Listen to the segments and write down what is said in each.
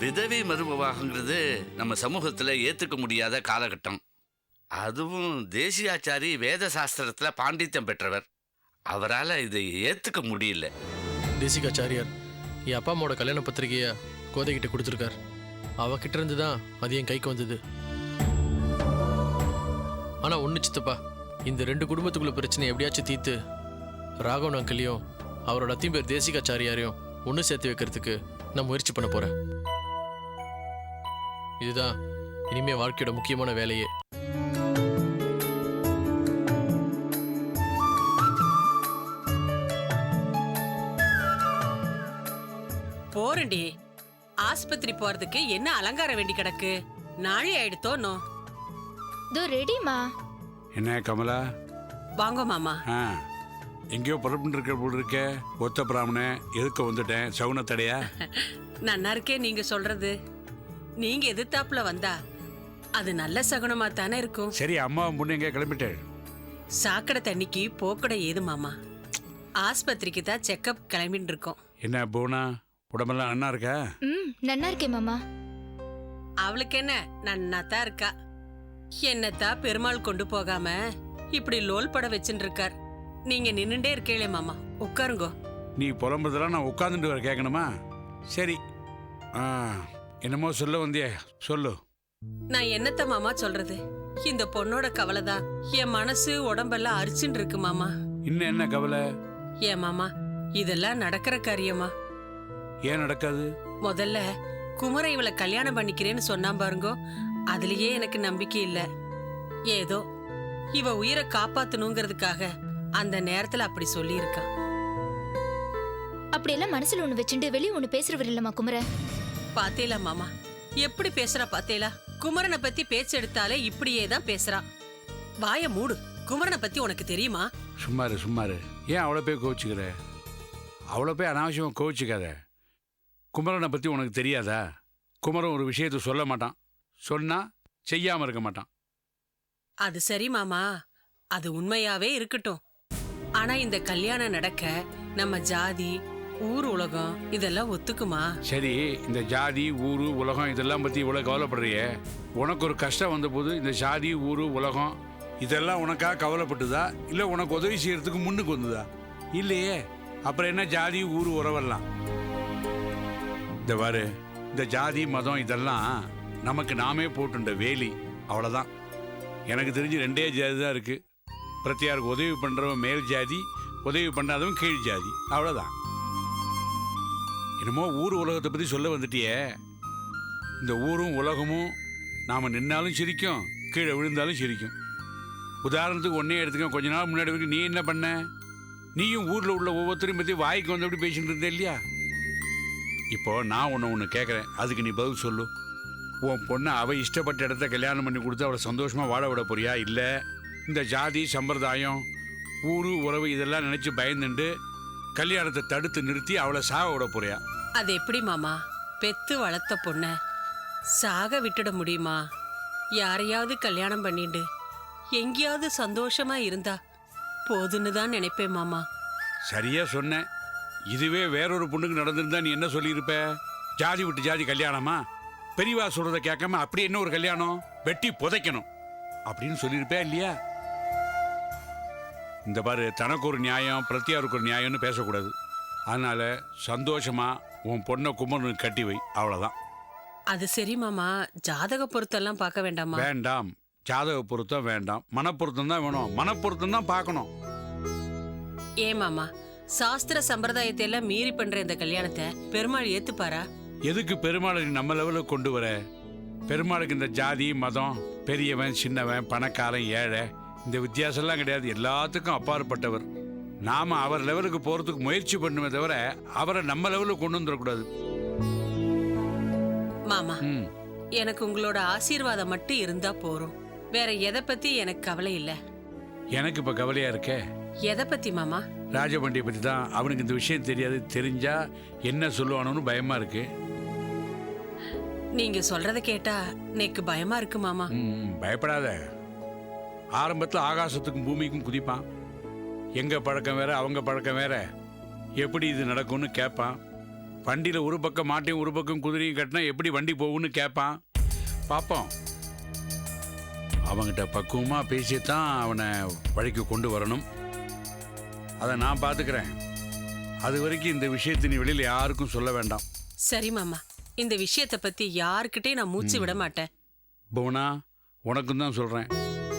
விதவை மறுபவாகங்கிறது நம்ம சமூகத்தில் ஏற்றுக்க முடியாத காலகட்டம். அதுவும் தேசியாச்சாரி வேத சாஸ்திரத்தில் பாண்டித்யம் பெற்றவர். அவரால் இதை ஏற்றுக்க முடியல. தேசிகாச்சாரியார் என் அப்பா அம்மாவோட கல்யாண பத்திரிகையை கோதைகிட்ட கொடுத்துருக்கார். அவகிட்ட இருந்து தான் அது என் கைக்கு வந்தது. ஆனால் ஒன்று சித்தப்பா இந்த ரெண்டு குடும்பத்துக்குள்ள பிரச்சனை எப்படியாச்சும் தீர்த்து ராகவன் அங்கிளையும் அவரோட அத்தையும் பேர் தேசிகாச்சாரியாரையும் ஒன்று சேர்த்து வைக்கிறதுக்கு நான் முயற்சி பண்ண போகிறேன் இதுதான். இனிமே வாழ்க்கையோட முக்கியமான வேலையே. போறண்டி ஆஸ்பத்திரி போறதுக்கு என்ன அலங்காரம் வேண்டி கிடக்கு? நாளை ஆயிடுத்தோனோ இதோ ரெடிமா என்ன கமலா? வாங்க மாமா. ஆ எங்கேயோ புறப்பட்டு இருக்க போல் இருக்க. ஒத்த பிராமணே எதுக்க வந்துட்டேன். சவுனத்தடையா நன்னா இருக்கே நீங்க சொல்றது. நீங்க எதிர்த்தாப்புல வந்தா அது நல்ல சகுனமா தானே இருக்கும். சரி அம்மாவும் பொண்ணு எங்கே கிளம்பிட்டேன் சாக்கடை தண்ணிக்கு போக்கடை ஏது மாமா? ஆஸ்பத்திரிக்கு தான் செக்கப் கிளம்பிட்டு இருக்கோம். என்ன போனா உடம்பெல்லாம் அண்ணா இருக்கா? ம் நன்னா இருக்கேன் மாமா. அவளுக்கு என்ன நன்னா தான் இருக்கா? என்னத்தான் பெருமாள் கொண்டு போகாம இப்படி லோல் பட வச்சுட்டு இருக்கார். நீங்க நின்னுட்டே இருக்கீங்களே மாமா உட்காருங்கோ. நீ புலம்புறதெல்லாம் நான் உட்காந்துட்டு வர கேட்கணுமா? சரி ஆ. என்னமோ சொல்ல வந்தியே? சொல்லு. நான் என்னத்த மாமா சொல்றது? இந்த பொண்ணோட கவலை தான் என் மனசு உடம்பெல்லாம் அரிச்சுட்டு இருக்கு மாமா. இன்னும் என்ன கவலை? ஏன் மாமா? இதெல்லாம் நடக்கிற காரியமா? ஏன் நடக்காது? முதல்ல குமரை இவளை கல்யாணம் பண்ணிக்கிறேன்னு சொன்னான் பாருங்கோ. அதுலயே எனக்கு நம்பிக்கை இல்ல. ஏதோ இவ உயிரை காப்பாத்தணுங்கிறதுக்காக அந்த நேரத்துல அப்படி சொல்லியிருக்கான் அப்படியெல்லாம் மனசுல ஒண்ணு வச்சுட்டு வெளியே ஒண்ணு பேசுறவர் இல்லம்மா குமர பாத்தேலா மாமா. எப்படி பேசுறா பாத்தேலா? குமரனை பத்தி பேச்சு எடுத்தாலே இப்படியே தான் பேசுறான் வாய மூடு. குமரனை பத்தி உனக்கு தெரியுமா? சும்மாரு சும்மாரு. ஏன் அவ்வளோ போய் கோவிச்சுக்கிற? அவ்வளோ போய் அனாவசியமாக கோவிச்சுக்காத. குமரனை பற்றி உனக்கு தெரியாதா? குமரன் ஒரு விஷயத்தை சொல்ல மாட்டான். சொன்னால் செய்யாமல் இருக்க மாட்டான். அது சரி மாமா. அது உண்மையாவே இருக்கட்டும். ஆனா இந்த கல்யாணம் நடக்க நம்ம ஜாதி ஊர் உலகம் இதெல்லாம் ஒத்துக்குமா? சரி இந்த ஜாதி ஊர் உலகம் இதெல்லாம் பற்றி இவ்வளோ கவலைப்படுறியே? உனக்கு ஒரு கஷ்டம் வந்தபோது இந்த ஜாதி ஊர் உலகம் இதெல்லாம் உனக்காக கவலைப்பட்டுதா? இல்லை உனக்கு உதவி செய்யறதுக்கு முன்னுக்கு வந்ததா? இல்லையே. அப்புறம் என்ன ஜாதி ஊர் உறவெல்லாம்? இந்த வாரு இந்த ஜாதி மதம் இதெல்லாம் நமக்கு நாமே போட்டுண்ட வேலி. அவ்வளோதான் எனக்கு தெரிஞ்சு ரெண்டே ஜாதி தான் இருக்குது பிரத்தியாருக்கு உதவி பண்ணுறவன் மேல் ஜாதி உதவி பண்ணாதவன் கீழ் ஜாதி. அவ்வளோதான் என்னமோ ஊர் உலகத்தை பற்றி சொல்ல வந்துட்டியே. இந்த ஊரும் உலகமும் நாம் நின்னாலும் சிரிக்கும் கீழே விழுந்தாலும் சிரிக்கும். உதாரணத்துக்கு ஒன்னே எடுத்துக்க கொஞ்ச நாள் முன்னாடி வரைக்கும் நீ என்ன பண்ண? நீயும் ஊரில் உள்ள ஒவ்வொருத்தரையும் பற்றி வாய்க்கு வந்தபடி பேசிட்டு இருந்த இல்லையா? இப்போ நான் உன்னை ஒன்று கேட்குறேன் அதுக்கு நீ பதில் சொல்லு. உன் பொண்ணை அவள் இஷ்டப்பட்ட இடத்த கல்யாணம் பண்ணி கொடுத்து அவளை சந்தோஷமாக வாழ விட போறியா? இல்லை இந்த ஜாதி சம்பிரதாயம் ஊரு உறவு இதெல்லாம் நினச்சி பயந்துண்டு கல்யாணத்தை தடுத்து நிறுத்தி அவளை சாக விட போறியா? அது எப்படி மாமா? பெத்து வளர்த்த பொண்ண சாக விட்டுட முடியுமா? யாரையாவது கல்யாணம் பண்ணிட்டு எங்கேயாவது சந்தோஷமா இருந்தா போதுன்னு தான் நினைப்பேன் மாமா. சரியா சொன்னேன் இதுவே வேறொரு பொண்ணுக்கு நடந்திருந்தா நீ என்ன சொல்லியிருப்ப? ஜாதி விட்டு ஜாதி கல்யாணமா? பெரியவா சொல்றத கேட்காம அப்படி என்ன ஒரு கல்யாணம்? வெட்டி புதைக்கணும். அப்படின்னு சொல்லியிருப்பே இல்லையா? இந்த பாரு தனக்கு ஒரு நியாயம் பிரத்தியாருக்கு ஒரு நியாயம்னு பேசக்கூடாது. அதனால சந்தோஷமா உன் பொண்ணை குமரனுக்கு கட்டி வை அவ்வளவுதான். அது சரி மாமா. ஜாதக பொருத்தெல்லாம் பார்க்க வேண்டாமா? வேண்டாம். ஜாதக பொருத்தம் வேண்டாம். மனப்பொருத்தம் தான் வேணும். மனப்பொருத்தம் தான் பார்க்கணும். ஏன் மாமா. சாஸ்திர சம்பிரதாயத்தை எல்லாம் மீறி பண்ற இந்த கல்யாணத்தை பெருமாள் ஏத்துப்பாரா? எதுக்கு பெருமாளை நீ நம்ம லெவலுக்கு கொண்டு வர? பெருமாளுக்கு இந்த ஜாதி மதம் பெரியவன் சின்னவன் பணக்காரன் ஏழை இந்த வித்தியாசம்லாம் கிடையாது. எல்லாத்துக்கும் அப்பாற்பட்டவர். நாம அவர் லெவலுக்கு போறதுக்கு முயற்சி பண்ணுமே தவிர அவரை நம்ம லெவலுக்கு கொண்டு வந்துடக்கூடாது. மாமா ம். எனக்கு உங்களோட ஆசீர்வாதம் மட்டும் இருந்தா போறோம். வேற எதை பத்தி எனக்கு கவலை இல்ல. எனக்கு இப்ப கவலையா இருக்கே? எதை பத்தி மாமா? ராஜபண்டியை பத்தி தான். அவனுக்கு இந்த விஷயம் தெரியாது. தெரிஞ்சா என்ன சொல்லுவானோன்னு பயமா இருக்கு. நீங்க சொல்றத கேட்டா எனக்கு பயமா இருக்கு மாமா. ம், பயப்படாத. ஆரம்பத்தில் ஆகாசத்துக்கும் பூமிக்கும் குதிப்பான். எங்க பழக்கம் வேற அவங்க பழக்கம் வேற. எப்படி இது நடக்கும்னு கேட்பான் வண்டியில் ஒரு பக்கம் மாட்டையும் ஒரு பக்கம் குதிரையும் கட்டினா எப்படி வண்டி போகும்னு கேட்பான் பார்ப்போம் அவங்கிட்ட பக்குவமாக பேசி தான் அவனை வழிக்கு கொண்டு வரணும். அதை நான் பார்த்துக்கிறேன் அது வரைக்கும் இந்த விஷயத்தை நீ வெளியில் யாருக்கும் சொல்ல வேண்டாம். சரி மாமா. இந்த விஷயத்தை பத்தி யாருக்கிட்டே நான் மூச்சு விட மாட்டேன். புவனா உனக்கும் தான் சொல்கிறேன்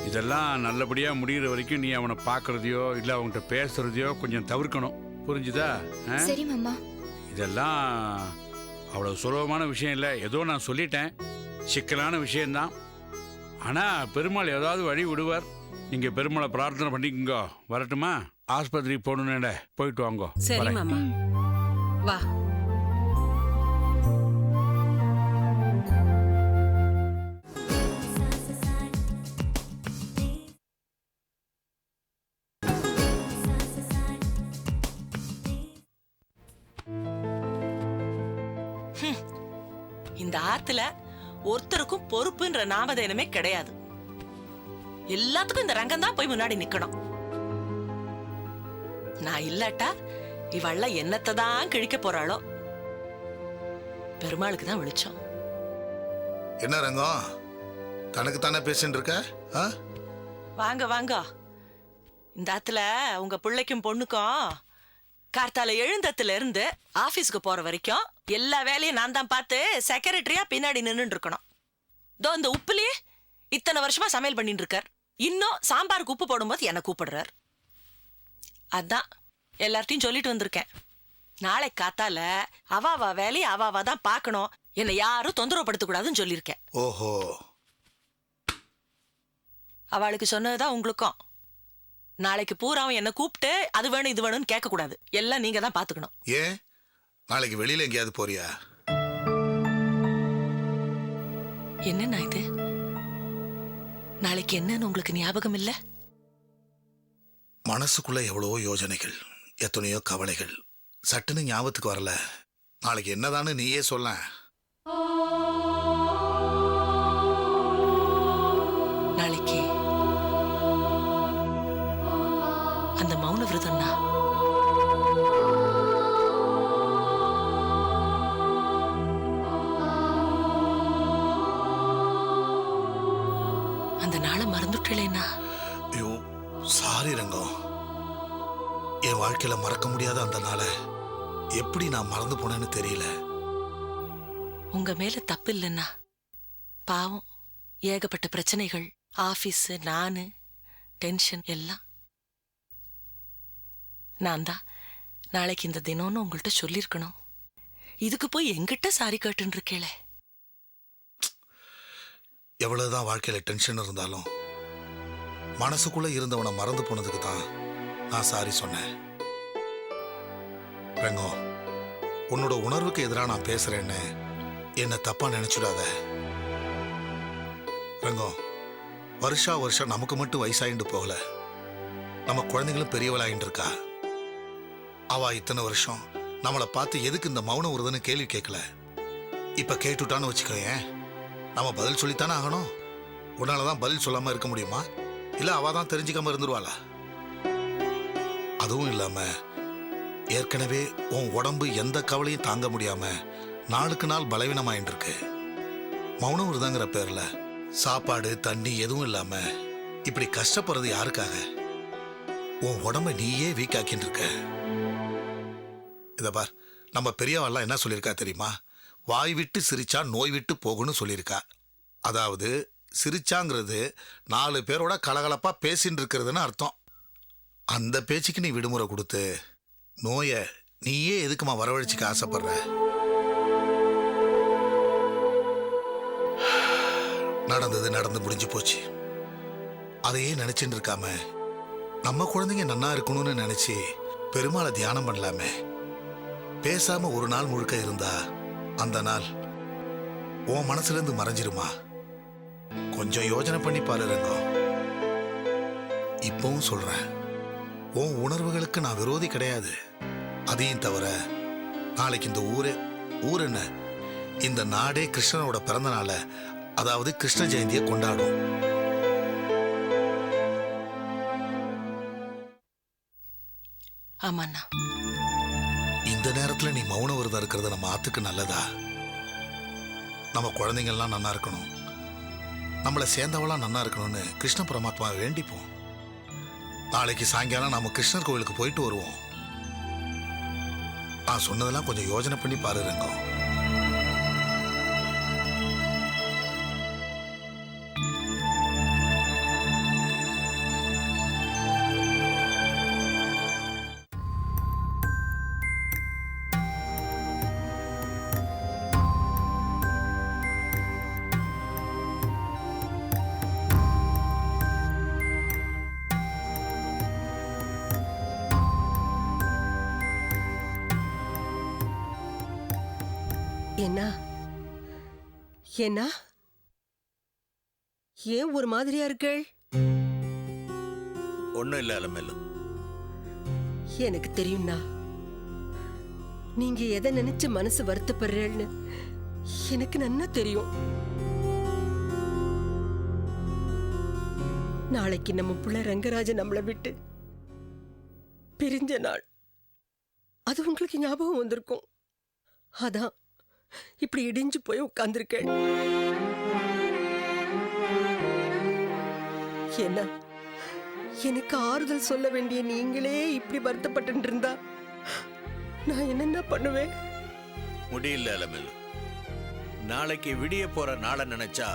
இதெல்லாம் நல்லபடியாக முடிகிற வரைக்கும் நீ அவனை பார்க்குறதையோ இல்லை அவன்கிட்ட பேசுகிறதையோ கொஞ்சம் தவிர்க்கணும். புரிஞ்சுதா? ஆ? சரி மாமா. இதெல்லாம் அவ்வளோ சுலபமான விஷயம் இல்லை. ஏதோ நான் சொல்லிட்டேன். சிக்கலான விஷயம்தான். ஆனால் பெருமாள் ஏதாவது வழி விடுவார். நீங்கள் பெருமாளை பிரார்த்தனை பண்ணிக்கோங்க. வரட்டுமா? ஆஸ்பத்திரிக்கு போகணுன்னு போயிட்டு வாங்கோ. சரி. மாமா. வா. ஒருத்தருக்கும் பொறுப்புன்ற நாமதேனமே கிடையாது. எல்லாத்துக்கும் இந்த ரங்கம் தான் போய் முன்னாடி நிக்கணும். நான் இல்லாட்டா இவள்ல என்னத்தை தான் கிழிக்க போறாளோ? பெருமாளுக்கு தான் வெளிச்சம். என்ன ரங்கம்? தனக்கு தானே பேசிட்டு இருக்க? வாங்க வாங்க. இந்த ஆத்துல உங்க பிள்ளைக்கும் பொண்ணுக்கும் கார்த்தால எழுந்தத்துல இருந்து ஆபீஸ்க்கு போற வரைக்கும் எல்லா வேலையும் நான் தான் பார்த்து செக்ரட்டரியா பின்னாடி நின்னுட்டு இருக்கணும். தோ இந்த உப்புலயே இத்தனை வருஷமா சமையல் பண்ணிட்டு இருக்கார் இன்னும் சாம்பாருக்கு உப்பு போடும்போது என்ன கூப்பிடுறார். அதான் எல்லார்ட்டையும் சொல்லிட்டு வந்திருக்கேன். நாளை காத்தால அவாவா வேலையை அவாவா தான் பார்க்கணும். என்னை யாரும் தொந்தரவு படுத்தக்கூடாதுன்னு சொல்லியிருக்கேன். ஓஹோ. அவளுக்கு சொன்னதுதான் உங்களுக்கும். நாளைக்கு பூராவும் என்ன கூப்பிட்டு அது வேணும் இது வேணும்னு கேட்க கூடாது எல்லாம் நீங்க தான் பாத்துக்கணும் ஏன்? நாளைக்கு வெளியில எங்கேயாவது போறியா? என்னண்ணா இது? நாளைக்கு என்னன்னு உங்களுக்கு ஞாபகம் இல்ல? மனசுக்குள்ள எவ்வளவோ யோஜனைகள் எத்தனையோ கவலைகள். சட்டுன்னு ஞாபகத்துக்கு வரல. நாளைக்கு என்னதான்னு நீயே சொல்ல மறந்துட்டேனா ஐயோ சாரி ரங்கம். என் வாழ்க்கையில மறக்க முடியாத அந்த நாளை எப்படி நான் மறந்து போனேன்னு தெரியல. உங்க மேல தப்பு இல்லைன்னா பாவம் ஏகப்பட்ட பிரச்சனைகள் ஆபீஸ் நானு டென்ஷன் எல்லாம். நான் தான் நாளைக்கு இந்த தினம்னு உங்கள்கிட்ட சொல்லியிருக்கணும். இதுக்கு போய் எங்கிட்ட சாரி கேட்டுன்னு இருக்கேளே. எவ்வளவுதான் வாழ்க்கையில டென்ஷன் இருந்தாலும் மனசுக்குள்ள இருந்தவனை மறந்து போனதுக்கு தான் நான் சாரி சொன்னேன். ரங்கம் உன்னோட உணர்வுக்கு எதிராக நான் பேசுறேன்னு என்னை தப்பா நினைச்சிடாத. ரங்கம் வருஷா வருஷம் நமக்கு மட்டும் வயசாயிண்டு போகல. நம்ம குழந்தைங்களும் பெரியவளாயின்னு இருக்கா? அவ இத்தனை வருஷம் நம்மளை பார்த்து எதுக்கு இந்த மௌனம் வருதுன்னு கேள்வி கேட்கல? இப்ப கேட்டுட்டான்னு வச்சுக்கோயேன். நம்ம பதில் சொல்லித்தானே ஆகணும்? உன்னால தான் பதில் சொல்லாம இருக்க முடியுமா? இல்ல அவ தான் தெரிஞ்சுக்காம இருந்துருவாளா? அதுவும் இல்லாம ஏற்கனவே உன் உடம்பு எந்த கவலையும் தாங்க முடியாம நாளுக்கு நாள் பலவீனமாயின்னு இருக்கு மௌன விரதங்கிற பேர்ல சாப்பாடு தண்ணி எதுவும் இல்லாம இப்படி கஷ்டப்படுறது யாருக்காக? உன் உடம்ப நீயே வீக்காக்கின்னு இருக்க இத பார் நம்ம பெரியவாள்லாம் என்ன சொல்லியிருக்கா தெரியுமா? வாய் விட்டு சிரிச்சா நோய் விட்டு போகும்னு சொல்லியிருக்கா. அதாவது சிரிச்சாங்கிறது நாலு பேரோட கலகலப்பாக பேசின்னு இருக்கிறதுன்னு அர்த்தம். அந்த பேச்சுக்கு நீ விடுமுறை கொடுத்து நோயை நீயே எதுக்குமா வரவழைச்சிக்க ஆசைப்படுற? நடந்தது நடந்து முடிஞ்சு போச்சு. அதையே நினச்சிட்டு இருக்காம நம்ம குழந்தைங்க நன்னா இருக்கணும்னு நினச்சி பெருமாளை தியானம் பண்ணலாமே. பேசாம ஒரு நாள் முழுக்க இருந்தா அந்த நாள் உன் மனசுலேருந்து மறைஞ்சிருமா? கொஞ்சம் யோசனை பண்ணி பாரு ரங்கம் இப்பவும் சொல்றேன். உன் உணர்வுகளுக்கு நான் விரோதி கிடையாது. அதையும் தவிர நாளைக்கு இந்த ஊரே ஊர் என்ன? இந்த நாடே கிருஷ்ணனோட பிறந்த நாளை அதாவது கிருஷ்ண ஜெயந்தியை கொண்டாடும். ஆமாண்ணா. இந்த நேரத்துல நீ மௌன விரதம் இருக்கிறது நம்ம ஆத்துக்கு நல்லதா? நம்ம குழந்தைங்கள்லாம் நன்னா இருக்கணும். நம்மளை சேர்ந்தவளாக நன்னா இருக்கணும்னு கிருஷ்ண பரமாத்மா வேண்டிப்போம். நாளைக்கு சாயங்காலம் நாம் கிருஷ்ணர் கோவிலுக்கு போயிட்டு வருவோம். நான் சொன்னதெல்லாம் கொஞ்சம் யோசனை பண்ணி பாரு ரங்கம் என்ன என்ன ஏன் ஒரு மாதிரியா இருக்கள்? ஒன்றும் இல்லை அலமேலு. எனக்கு தெரியும்னா நீங்க எதை நினைச்சு மனசு வருத்தப்படுறேன்னு எனக்கு நன்னா தெரியும். நாளைக்கு நம்ம புள்ள ரங்கராஜன் நம்மளை விட்டு பிரிஞ்ச நாள். அது உங்களுக்கு ஞாபகம் வந்திருக்கும். அதான் இப்படி இடிஞ்சு போய் உட்கார்ந்துருக்கேன். என்ன? எனக்கு ஆறுதல் சொல்ல வேண்டிய நீங்களே இப்படி வருத்தப்பட்டு இருந்தா நான் என்னென்ன பண்ணுவேன்? முடியல அலமேலு. நாளைக்கு விடிய போற நாளை நினைச்சா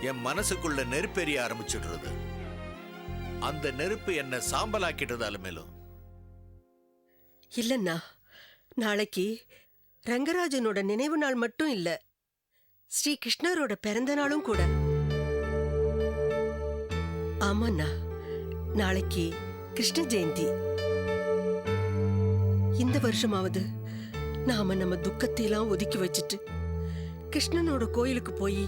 என் மனசுக்குள்ள நெருப்பெரிய ஆரம்பிச்சிடுறது. அந்த நெருப்பு என்ன சாம்பலாக்கிடுறது அலமேலு. இல்லைண்ணா நாளைக்கு ரங்கராஜனோட நினைவு நாள் மட்டும் இல்ல ஸ்ரீ கிருஷ்ணரோட பிறந்த நாளும் கூட. ஆமாண்ணா நாளைக்கு கிருஷ்ண ஜெயந்தி. இந்த வருஷமாவது நாம நம்ம துக்கத்தையெல்லாம் ஒதுக்கி வச்சுட்டு கிருஷ்ணனோட கோயிலுக்கு போய்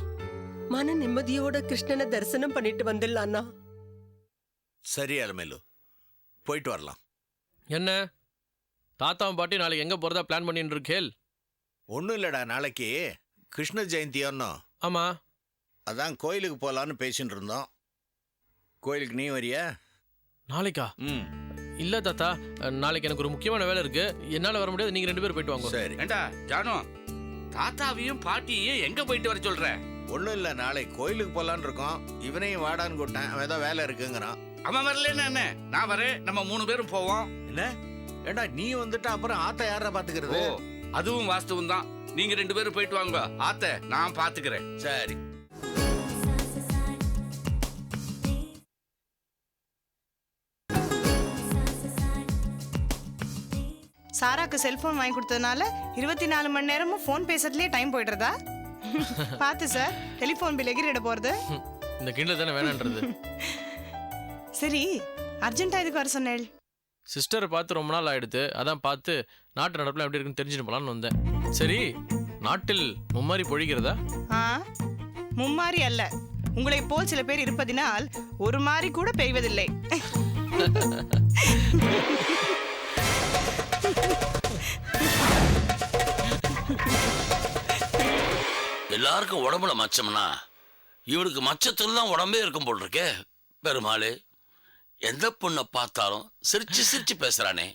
மன நிம்மதியோட கிருஷ்ணனை தரிசனம் பண்ணிட்டு வந்துடலாம்ண்ணா சரி அலமேலு. போயிட்டு வரலாம். என்ன? தாத்தாவும் பாட்டி நாளைக்கு எங்கே போகிறதா பிளான் பண்ணிட்டு இருக்கேள்? ஒன்றும் இல்லடா நாளைக்கு கிருஷ்ண ஜெயந்தியோன்னோ ஆமாம் அதான் கோயிலுக்கு போகலான்னு பேசிட்டு இருந்தோம். கோயிலுக்கு நீ வரியா? நாளைக்கா? ம். இல்லை தாத்தா நாளைக்கு எனக்கு ஒரு முக்கியமான வேலை இருக்கு. என்னால் வர முடியாது நீங்கள் ரெண்டு பேரும் போயிட்டு வாங்க. சரி. ஏண்டா ஜானு தாத்தாவையும் பாட்டியையும் எங்க போயிட்டு வர சொல்ற? ஒன்றும் இல்லை நாளைக்கு கோயிலுக்கு போகலான்னு இருக்கோம். இவனையும் வாடான்னு கூட்டேன் அவன் ஏதோ வேலை இருக்குங்கிறான். அவன் வரலன்னு என்ன நான் வரேன் நம்ம மூணு பேரும் போவோம். என்ன? ஏண்டா நீ வந்துட்டு அப்புறம் ஆத்த யாரா ஓ பாத்துக்கிறது அதுவும் வாஸ்தவம் தான். நீங்க ரெண்டு பேரும் போயிட்டு வாங்க. ஆத்த நான் பாத்துக்கிறேன். சரி. சாராக்கு செல்போன் வாங்கி கொடுத்ததுனால இருபத்தி நாலு மணி நேரமும் ஃபோன் பேசுறதுலயே டைம் போயிடுறதா? பார்த்து சார் டெலிஃபோன் பில் எகிரிட போறது? ம், இந்த கிண்டில் தானே வேணான்றது. சரி அர்ஜென்ட்டா இதுக்கு வர சொன்னேள்? சிஸ்டரை பார்த்து ரொம்ப நாள் ஆயிடுத்து. அதான் பார்த்து நாட்டு நடப்பில் எப்படி இருக்குன்னு தெரிஞ்சுட்டு போலான்னு வந்தேன். சரி நாட்டில் மும்மாரி பொழிகிறதா? ஆ மும்மாரி அல்ல. உங்களை போல் சில பேர் இருப்பதினால் ஒரு மாறி கூட பெய்வதில்லை. எல்லாருக்கும் உடம்புல மச்சம்னா இவனுக்கு மச்சத்துல தான் உடம்பே இருக்கும் போல் இருக்கே பெருமாளே. எந்த பொண்ணை பார்த்தாலும் சிரிச்சு சிரிச்சு பேசுறானே.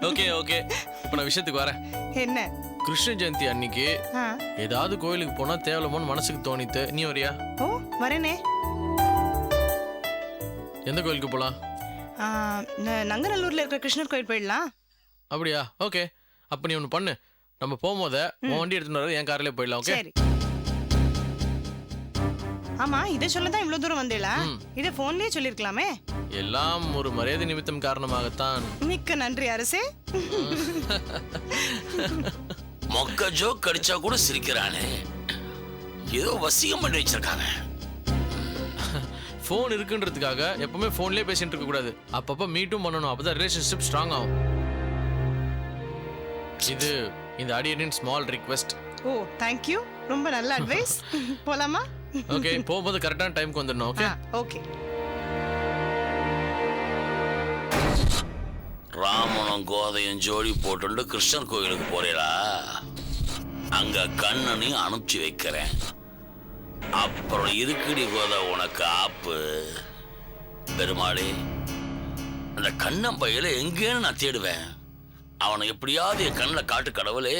Okay okay. இப்போ நான் விஷயத்துக்கு வரேன். என்ன? கிருஷ்ண ஜெயந்தி அன்னைக்கு ஆ. ஏதாவது கோயிலுக்கு போனால் தேவலமோன்னு மனசுக்கு தோணித்து நீ வரியா? ஓ வரேனே. எந்த கோயிலுக்கு போகலாம் ஆ, ந- நங்கநல்லூர்ல இருக்கிற கிருஷ்ணர் கோயில் போயிடலாம். அப்படியா? ஓகே. அப்போ நீ ஒன்று பண்ணு. நம்ம போகும்போது உன் வண்டி எடுத்துட்டு வர என் கார்லேயே போயிடலாம் ஓகே? சரி. ஆமா இதை சொல்ல தான் இவ்வளவு தூரம் வந்தேளா ம். இதை போன்லயே சொல்லிருக்கலாமே. எல்லாம் ஒரு மரியாதை நிமித்தம் காரணமாகத்தான். மிக்க நன்றி அரசே. மொக்க ஜோக் கடிச்சா கூட சிரிக்கிறானே. ஏதோ வசியம் பண்ணி வச்சிருக்காங்க. ஃபோன் இருக்குன்றதுக்காக எப்பவுமே ஃபோன்லேயே பேசிட்டு இருக்க கூடாது. அப்பப்போ மீட்டும் பண்ணணும் அப்பதான் ரிலேஷன்ஷிப் ஸ்ட்ராங் ஆகும். இது இந்த அடியனின் ஸ்மால் ரிக்வெஸ்ட் ஓ தேங்க்யூ ரொம்ப நல்ல அட்வைஸ் போலாமா? ஓகே போகும்போது கரெக்டான டைம்க்கு வந்துடணும் ஓகே ஓகே ராமனும் கோதையும் ஜோடி போட்டுண்டு கிருஷ்ணர் கோயிலுக்கு போறீங்களா அங்க கண்ணனையும் அனுப்பிச்சு வைக்கிறேன். அப்புறம் இருக்குடி கோதை உனக்கு ஆப்பு. பெருமாளே அந்த கண்ணன் பையில எங்கேன்னு நான் தேடுவேன். அவனை எப்படியாவது என் கண்ணில் காட்டு கடவுளே.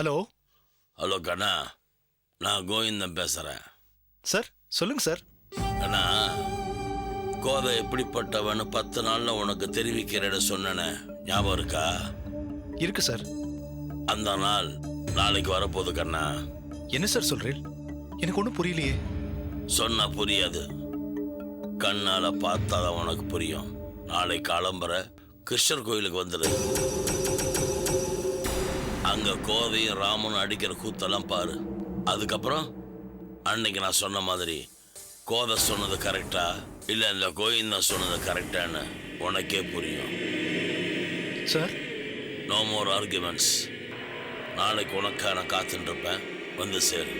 ஹலோ? ஹலோ கண்ணா. நான் கோவிந்தன் பேசுகிறேன் சார் சொல்லுங்க சார். கண்ணா கோதை எப்படிப்பட்டவன்னு பத்து நாள்ல உனக்கு தெரிவிக்கிறேன்னு சொன்னேனே. ஞாபகம் இருக்கா? இருக்கு சார். அந்த நாள் நாளைக்கு வரப்போகுது கண்ணா. என்ன சார் சொல்றீள் எனக்கு ஒன்றும் புரியலையே. சொன்னா புரியாது. கண்ணால பார்த்தாதான் உனக்கு புரியும். நாளை காலம்பர கிருஷ்ணர் கோயிலுக்கு வந்துடு. அங்க கோதையும் ராமனும் அடிக்கிற கூத்தெல்லாம் பாரு. அதுக்கப்புறம் அன்னைக்கு நான் சொன்ன மாதிரி கோதை சொன்னது கரெக்டா? இல்ல இந்த கோவிந்தன் சொன்னது கரெக்டான்னு உனக்கே புரியும். சார்? நோ மோர் ஆர்குமெண்ட்ஸ் நாளைக்கு உனக்காக நான் காத்துட்டு இருப்பேன். வந்து சேரு.